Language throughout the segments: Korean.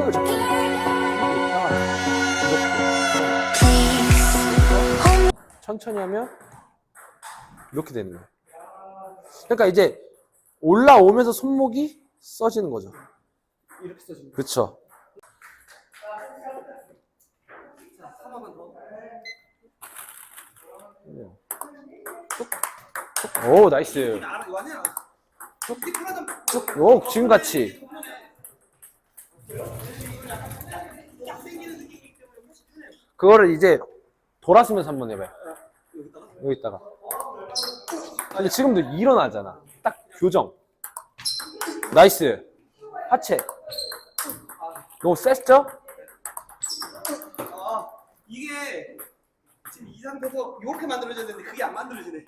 이거 잡고 이렇게 천천히 하면 이렇게 되는 거예요. 그러니까 이제 올라오면서 손목이 써지는 거죠. 이렇게 써주는 그렇죠. 오 나이스. 쭉. 오 지금 같이. 그거를 이제 돌았으면서 한번 해봐요. 여기다가. 근데 지금도 일어나잖아. 딱 교정. 나이스. 하체. 너무 셌죠? 아, 이게 지금 이 상태에서 이렇게 만들어져야 되는데 그게 안 만들어지네.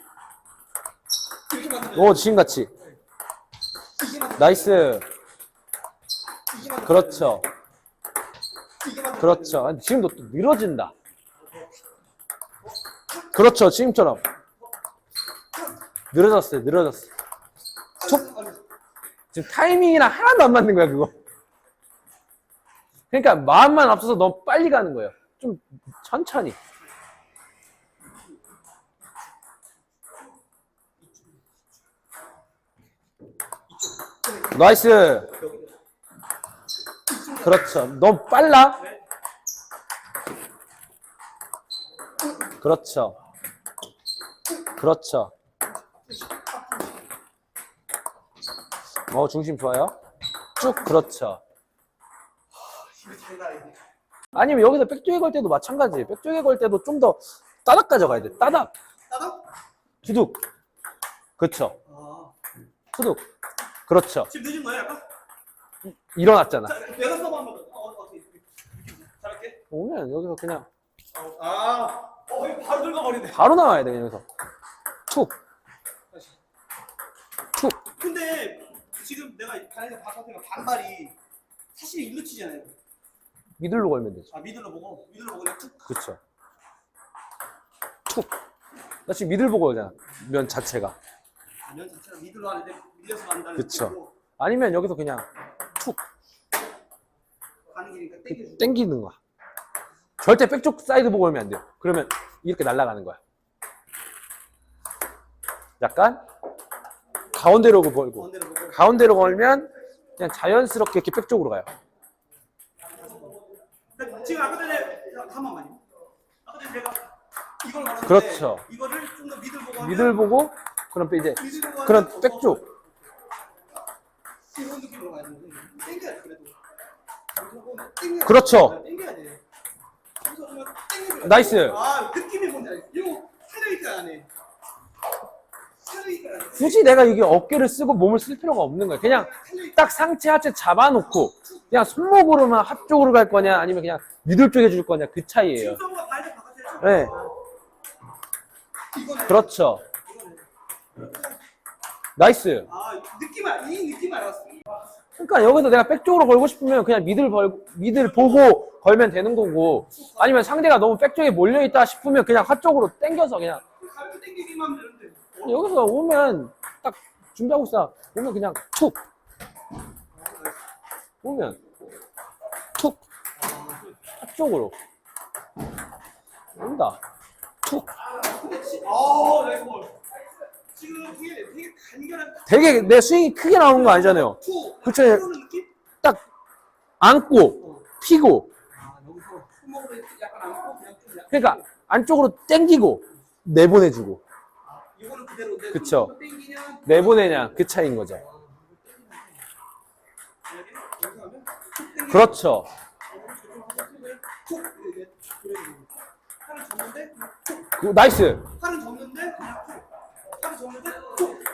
이렇게 만들어져. 오 지금 같이. 이게 만들어져. 나이스. 그렇죠. 그렇죠. 지금도 또 늘어진다. 그렇죠. 지금처럼. 늘어졌어요. 늘어졌어. 촉. 지금 타이밍이랑 하나도 안 맞는 거야, 그거. 그러니까 마음만 앞서서 너무 빨리 가는 거예요. 좀 천천히. 나이스. 그렇죠. 너무 빨라. 그렇죠. 그렇죠. 어, 중심 좋아요. 쭉, 그렇죠. 아니면 여기서 백쪽에 걸 때도 마찬가지. 백쪽에 걸 때도 좀 더 따닥 가져가야 돼. 따닥. 따다? 두둑. 그렇죠. 아, 투둑. 그렇죠. 지금 늦은 거야, 약간? 일어났잖아. 자, 내가 써봐 한번. 더. 어, 어떻게? 잘할게. 오면 여기서 그냥 어, 아, 어, 이거 바로 늙어버리네. 바로 나와야 돼, 그냥 여기서. 툭. 다시. 툭. 근데 지금 내가 가는데 바깥에 반발이 사실 일로 치잖아요. 미들로 걸면 되죠. 아 미들로 보고 미들로 보고 그냥 툭. 그렇죠. 툭. 나 지금 미들 보고 오잖아. 면 자체가. 아면 자체가 미들로 하는데 밀려서 간다는 그쵸. 뜻이고 아니면 여기서 그냥 툭. 가는 길이니까 땡겨주고. 땡기는 거야. 절대 백쪽 사이드 보고 오면 안 돼요. 그러면 이렇게 날아가는 거야. 약간 가운데로 걸고 가운데로 보고. 가운데로 걸면 그냥 자연스럽게 이렇게 백쪽으로 가요. 근데 지금 아까 전에 한 번만요. 아까 전에 내가 이걸 그렇죠. 이거를 좀 더 미들 보고 하면 미들 보고 그럼 또 이제 미들 보고 그런 하면 백쪽 이런 느낌으로 가야 되는데 땡겨야 돼 그래도. 여기서 보면 땡겨야 돼. 그렇죠. 땡겨야 돼. 여기서 보면 땡겨줘야 돼. 나이스. 아 느낌이 뭔지 알지? 이거 하려니까 안 해. 하려니까 안 해. 굳이 내가 이게 어깨를 쓰고 몸을 쓸 필요가 없는 거야. 그냥 딱 상체 하체 잡아놓고 그냥 손목으로만 앞쪽으로 갈 거냐 아니면 그냥 미들 쪽에 줄 거냐 그 차이예요. 바깥에. 네. 이거는 그렇죠. 이거는. 나이스. 아 느낌 알, 이 느낌 알았어. 그러니까 여기서 내가 백쪽으로 걸고 싶으면 그냥 미들 벌 미들 보고 걸면 되는 거고 아니면 상대가 너무 백쪽에 몰려 있다 싶으면 그냥 한쪽으로 당겨서 그냥. 가볍게 당기기만 하면 되는데. 여기서 오면 딱 준비하고 있어. 오면 그냥 툭. 오면 툭. 한쪽으로. 온다. 툭. 아 나이스 볼. 지금 되게 되게 간결한 되게 내 스윙이 크게 나오는 거 아니잖아요 투. 그쵸. 느낌? 딱 안고 피고 아 여기서 손목으로 약간 안고 그냥 좀 약간. 그러니까 안쪽으로 당기고 내보내주고 이거는. 그쵸. 내보내냐 그 차이인 거죠 당기고 그렇죠 툭 이렇게 그래가지고 팔을 접는데 툭. 그- 나이스 팔은 접는데 그냥 툭.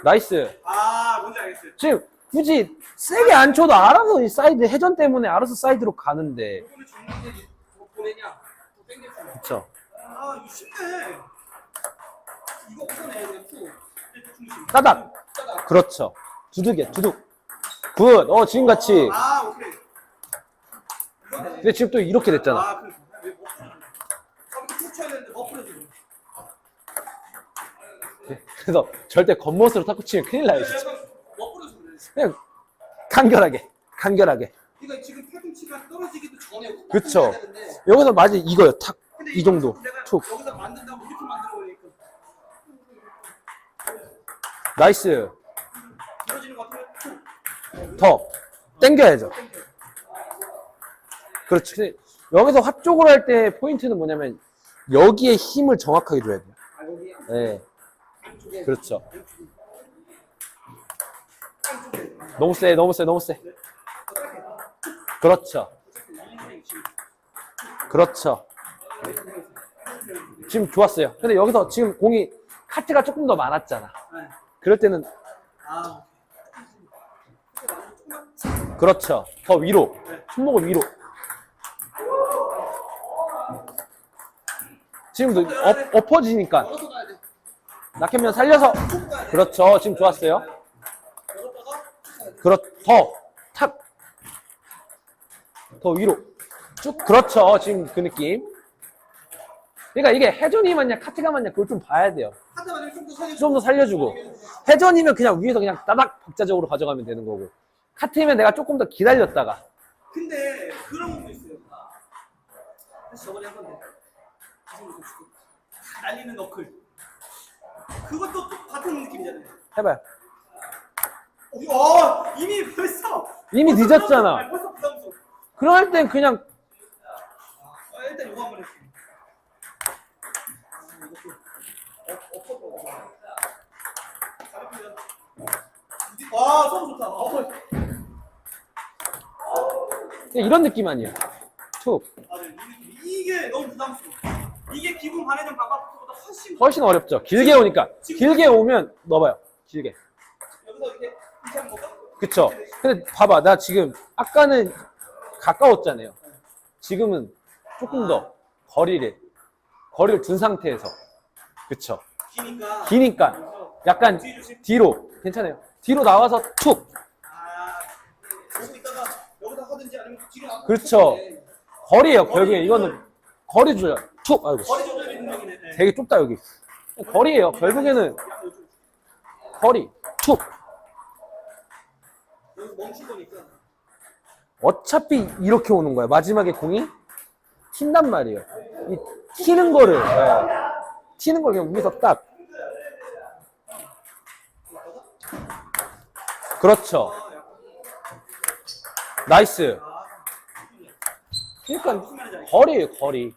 나이스 아 뭔지 알겠어요. 지금 굳이 세게 안 쳐도 알아서 이 사이드 회전 때문에 알아서 사이드로 가는데 뭐 보내냐? 또 당겨주냐? 그쵸 아 이거 쉽네. 이거 없어내. 따닥 따닥. 그렇죠 두둑이야 두둑 굿 어 지금같이 아 오케이. 근데 지금 또 이렇게 됐잖아 아 그래. 왜 머플을? 저렇게 툭 쳐야 되는데 머플을 지금. 그래서 절대 겉멋으로 탁구 치면 큰일 나요 진짜. 그냥 간결하게 간결하게 이거 지금 팔꿈치 팔꿈치가 떨어지기도 전에 훅 그쵸. 여기서 맞아 이거요. 탁. 근데 이 이거 정도. 툭. 여기서 만든다고 이렇게 만들어 버리니까 나이스. 더. 당겨야죠. 그렇지. 여기서 합쪽으로 할 때 포인트는 뭐냐면 여기에 힘을 정확하게 줘야 돼요. 아. 그렇죠. 너무 세, 너무 세, 너무 세. 그렇죠. 그렇죠. 지금 좋았어요. 근데 여기서 지금 공이 카트가 조금 더 많았잖아. 네. 그럴 때는 아 그렇죠. 더 위로. 손목을 위로. 지금도 엎, 엎어지니까 낙현면 살려서 그렇죠. 지금 좋았어요. 걸었다가 툭 가야 돼 그렇 더 탁. 더 위로. 쭉 그렇죠. 지금 그 느낌. 그러니까 이게 회전이 맞냐 카트가 맞냐 그걸 좀 봐야 돼요. 좀 더 살려주고 회전이면 그냥 위에서 그냥 따닥 박자적으로 가져가면 되는 거고 카트면 내가 조금 더 기다렸다가 근데 그런 것도 있어요 다시 저번에 한번. 날리는 너클 그것도 또 같은 느낌이잖아요 해봐요. 어, 이미 벌써 이미 벌써 늦었잖아. 부담스러워. 벌써 부담스러워 그럴 땐 그냥 아, 일단 이거 한번 해볼게요 아, 이것도 엎- 엎어서 가볍게 와, 손 좋다. 어, 그냥 이런 느낌 아니야. 툭. 아, 네, 이. 이게 너무 부담스러워. 이게 기본 반회전 반박보다 훨씬 어렵죠. 길게 오니까. 길게 오면 넣어봐요. 길게. 그쵸. 근데 봐봐. 나 지금 아까는 가까웠잖아요. 지금은 조금 더 거리를, 거리를 둔 상태에서. 그쵸. 기니까. 약간 뒤. 뒤로. 괜찮아요. 뒤로 나와서 툭. 아, 그렇죠. 네. 거리예요. 결국에 이거는 거리 줘요. 툭. 아이고. 거리 조절이 능력이네. 네. 되게 좁다 여기. 거리예요. 결국에는 거리. 툭. 어차피 이렇게 오는 거야. 마지막에 공이 튄단 말이에요. 이 튀는 거를 예. 튀는 걸 그냥 위에서 딱. 그렇죠. 나이스. 그러니까. 거리예요. 거리.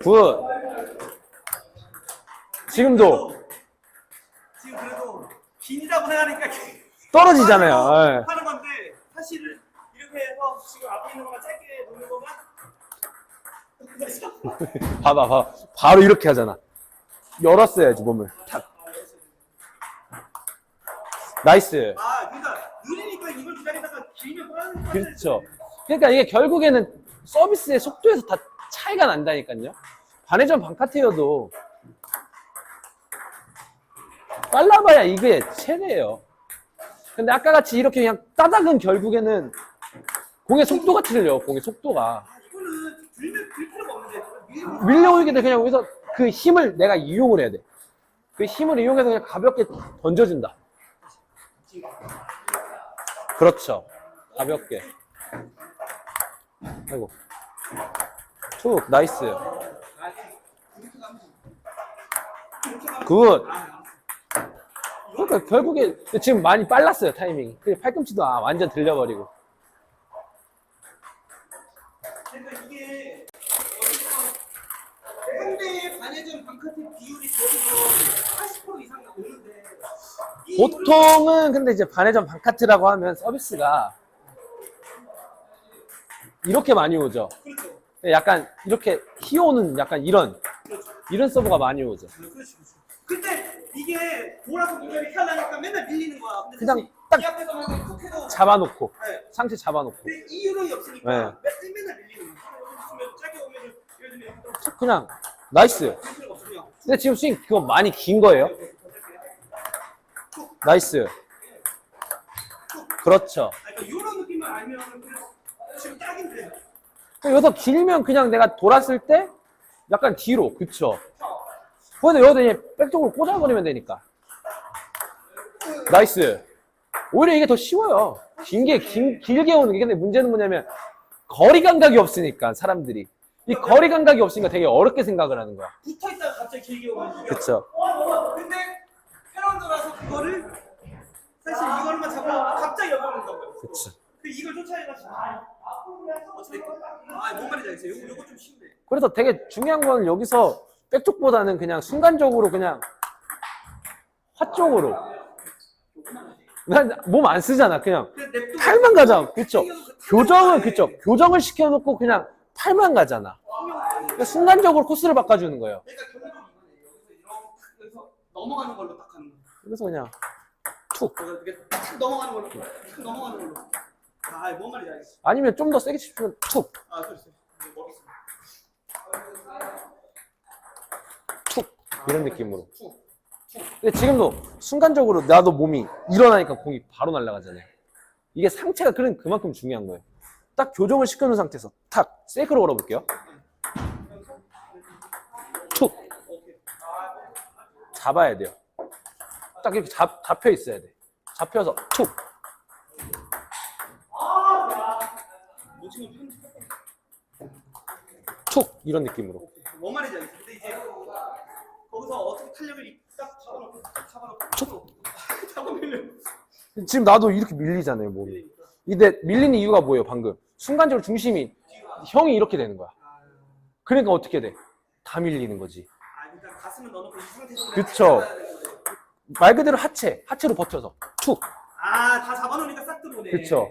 툭. 굿. 지금도 지금 그래도 긴이라고 생각하니까 떨어지잖아요. 예. 하는 건데 사실은 이렇게 해서 지금 앞에 있는 거만 짧게 놓는 거만 봐봐, 봐. 바로 이렇게 하잖아. 열었어야지, 몸을. 탁. 나이스. 아 그러니까 느리니까 이걸 기다리다가 길면 빠르는 거 그렇죠. 그러니까 이게 결국에는 서비스의 속도에서 다 차이가 난다니까요. 반회전 반카트여도 빨라봐야 이게 최대예요. 근데 아까 같이 이렇게 그냥 따닥은 결국에는 공의 속도가 틀려, 공의 속도가. 아 밀려오게 돼 그냥 여기서 그 힘을 내가 이용을 해야 돼. 그 힘을 이용해서 그냥 가볍게 던져준다. 그렇죠. 가볍게. 아이고. 툭, 나이스. 굿. 그러니까 결국에 지금 많이 빨랐어요, 타이밍이. 그래서 팔꿈치도 아, 완전 들려버리고. 이게 어쨌든 상대의 반회전 반카트 비율이 적어도 80% 이상 오는데 이 보통은 근데 이제 반회전 반카트라고 하면 서비스가 이렇게 많이 오죠. 약간 이렇게 휘어오는 약간 이런 이런 서브가 많이 오죠. 그렇죠 그렇죠 근데 이게 돌아서 공격이 튀어나니까 맨날 밀리는 거야 근데 그냥 딱 이 앞에서만 툭 해도 잡아놓고 네. 상체 잡아놓고 근데 이 유령이 없으니까 네. 맨날, 맨날 밀리는 거야 여기 있으면 짧게 오면 예를 들면 여기 그냥 나이스. 또 필요가 없으면 근데 지금 스윙 그거 많이 긴 거예요. 나이스. 그렇죠. 아, 그러니까 이런 느낌만 알면 그냥 지금 딱인데 여기서 길면 그냥 내가 돌았을 때 약간 뒤로 그쵸. 근데 여기다 이제 백쪽으로 꽂아버리면 되니까. 나이스. 오히려 이게 더 쉬워요. 긴 게, 긴, 길게 오는 게. 근데 문제는 뭐냐면, 거리 감각이 없으니까, 사람들이. 이 거리 감각이 없으니까 되게 어렵게 생각을 하는 거야. 붙어 있다가 갑자기 길게 오면 그쵸. 근데 패런더라서 그거를 사실 이걸만 잡고 갑자기 여기 오는 거예요. 그쵸. 그 이걸 쫓아내가지고 어떻게 아뭔 말인지 알겠어요. 요거, 요거 좀 쉽네. 그래서 되게 중요한 건 여기서 백쪽보다는 그냥 순간적으로 그냥 화 쪽으로. 난 몸 안 쓰잖아. 그냥 팔만 가잖아. 그쵸. 그 교정은 튕겨서 그쵸. 교정을 시켜놓고 그냥 팔만 가잖아. 그러니까 순간적으로 코스를 바꿔주는 거예요. 그러니까 결국은 이거네. 여기서 이렇게 여기서 넘어가는 걸로 딱 하는 거. 그래서 그냥 툭. 그래서 이렇게 탁 넘어가는 걸로 탁 넘어가는 걸로. 아 뭔 말인지 알겠어. 아니면 좀 더 세게 치면 툭. 아. 머리 있어. 툭. 이런 느낌으로. 툭. 근데 지금도 순간적으로 나도 몸이 일어나니까 공이 바로 날아가잖아요. 이게 상체가 그런 그만큼 중요한 거예요. 딱 교정을 시켜놓은 상태에서 탁 세이크로 걸어볼게요. 툭. 잡아야 돼요. 딱 이렇게 잡, 잡혀 있어야 돼. 잡혀서 툭. 뭐 지금 편집. 툭 이런 느낌으로. 뭔 말인지 알겠어. 근데 이제 거기서 어떻게 탄력을 딱 잡아놓고 딱 잡아놓고 잡으면 지금 나도 이렇게 밀리잖아요 몸이. 근데 밀리는 이유가 뭐예요 방금? 순간적으로 중심이 형이 이렇게 되는 거야. 그러니까 어떻게 돼? 다 밀리는 거지. 아 그러니까 가슴을 넣어놓고 이 상태에서 그쵸. 말 그대로 하체, 하체로 버텨서 툭. 아다 잡아놓으니까 싹 들어오네. 그쵸.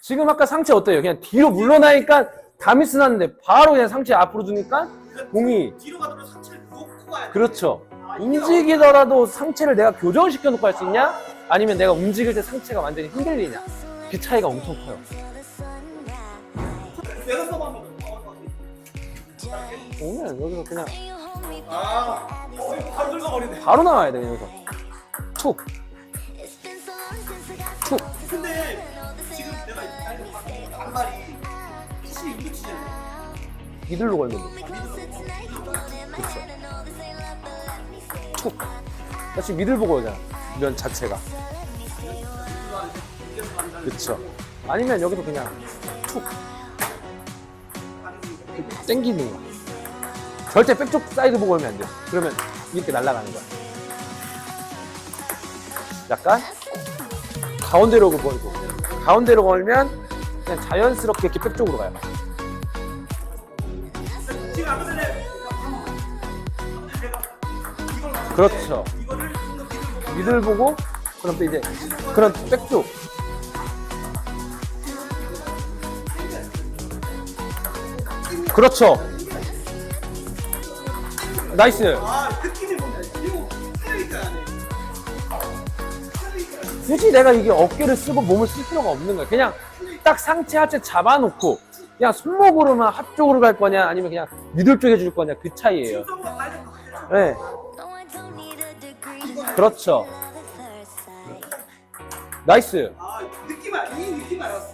지금 아까 상체 어때요? 그냥 뒤로 물러나니까 다 미스 났는데 바로 그냥 상체 앞으로 두니까 그러니까 공이 뒤로 가도록 상체를 놓고 가야 돼. 그렇죠. 아, 움직이더라도 상체를 내가 교정을 시켜 놓고 할 수 있냐? 아니면 내가 움직일 때 상체가 완전히 흔들리냐? 그 차이가 엄청 커요. 내가 써봐 한번 더. 오면 여기서 그냥 아, 어, 바로 긁어버리네. 바로 나와야 돼, 여기서. 툭, 툭. 근데 지금 내가 이 단발이 피시 이거 치잖아. 미들로 걸면 돼. 그렇죠. 툭. 다시 미들 보고 오잖아. 면 자체가. 그쵸. 아니면 여기도 그냥 툭. 땡기는 거야. 절대 백쪽 사이드 보고 오면 안 돼. 그러면 이렇게 날아가는 거야. 약간 가운데로 걸고 가운데로 걸면 그냥 자연스럽게 이렇게 가요. 전에 내가 이걸 그렇죠. 미들 보고 그럼 또 이제 그런 백 쪽 그렇죠 나이스. 굳이 내가 이게 어깨를 쓰고 몸을 쓸 필요가 없는 거야 그냥 딱 상체 하체 잡아놓고 그냥 손목으로만 앞쪽으로 갈 거냐 아니면 그냥 미들 쪽에 줄 거냐 그 차이예요. 네 그렇죠 나이스 아 느낌 알, 이 느낌 알았어.